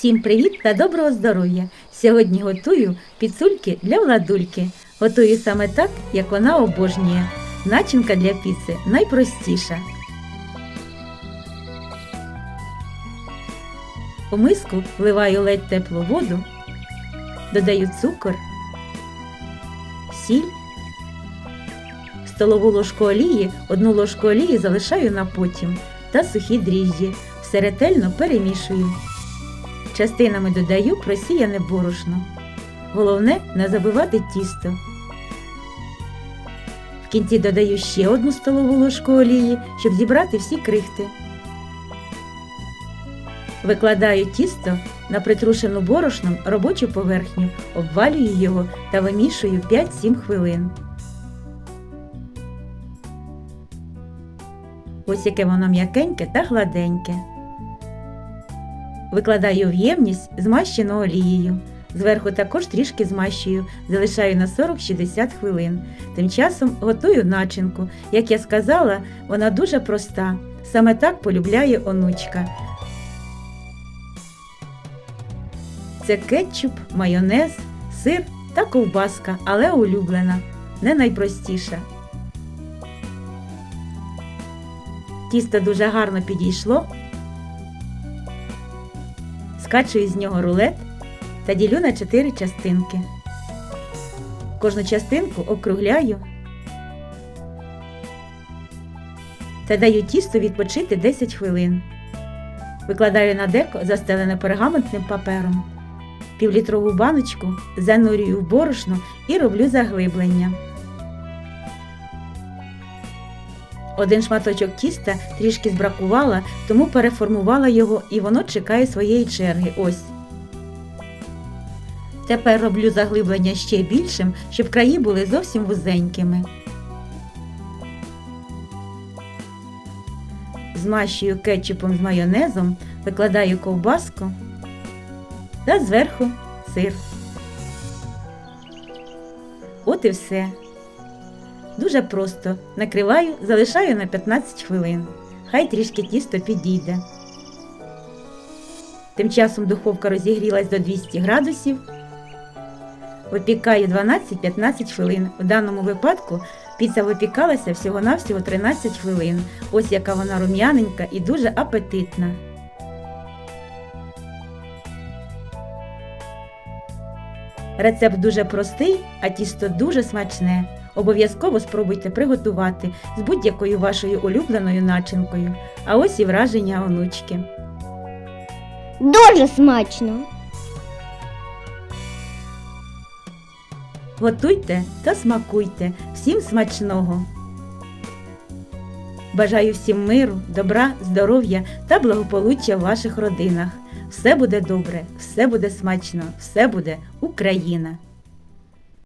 Всім привіт та доброго здоров'я! Сьогодні готую підсульки для владульки. Готую саме так, як вона обожнює. Начинка для піци найпростіша. У миску вливаю ледь теплу воду, додаю цукор, сіль, столову ложку олії, одну ложку олії залишаю на потім та сухі дріжджі. Все ретельно перемішую. Частинами додаю просіяне борошно. Головне не забивати тісто. В кінці додаю ще одну столову ложку олії, щоб зібрати всі крихти. Викладаю тісто на притрушену борошном робочу поверхню, обвалюю його та вимішую 5-7 хвилин. Ось яке воно м'якеньке та гладеньке. Викладаю в ємність, змащену олією. Зверху також трішки змащую, залишаю на 40-60 хвилин. Тим часом готую начинку. Як я сказала, вона дуже проста. Саме так полюбляє онучка. Це кетчуп, майонез, сир та ковбаска, але улюблена, не найпростіша. Тісто дуже гарно підійшло. Скачую з нього рулет та ділю на 4 частинки. Кожну частинку округляю та даю тісто відпочити 10 хвилин. Викладаю на деко, застелене пергаментним папером. Півлітрову баночку занурюю в борошно і роблю заглиблення. Один шматочок тіста трішки збракувала, тому переформувала його і воно чекає своєї черги. Ось. Тепер роблю заглиблення ще більшим, щоб краї були зовсім вузенькими. Змащую кетчупом з майонезом, викладаю ковбаску та зверху сир. От і все. Дуже просто. Накриваю, залишаю на 15 хвилин. Хай трішки тісто підійде. Тим часом духовка розігрілась до 200 градусів. Випікаю 12-15 хвилин. В даному випадку піца випікалася всього-навсього 13 хвилин. Ось яка вона рум'яненька і дуже апетитна. Рецепт дуже простий, а тісто дуже смачне. Обов'язково спробуйте приготувати з будь-якою вашою улюбленою начинкою. А ось і враження онучки. Дуже смачно. Готуйте та смакуйте. Всім смачного! Бажаю всім миру, добра, здоров'я та благополуччя в ваших родинах. Все буде добре, все буде смачно, все буде Україна!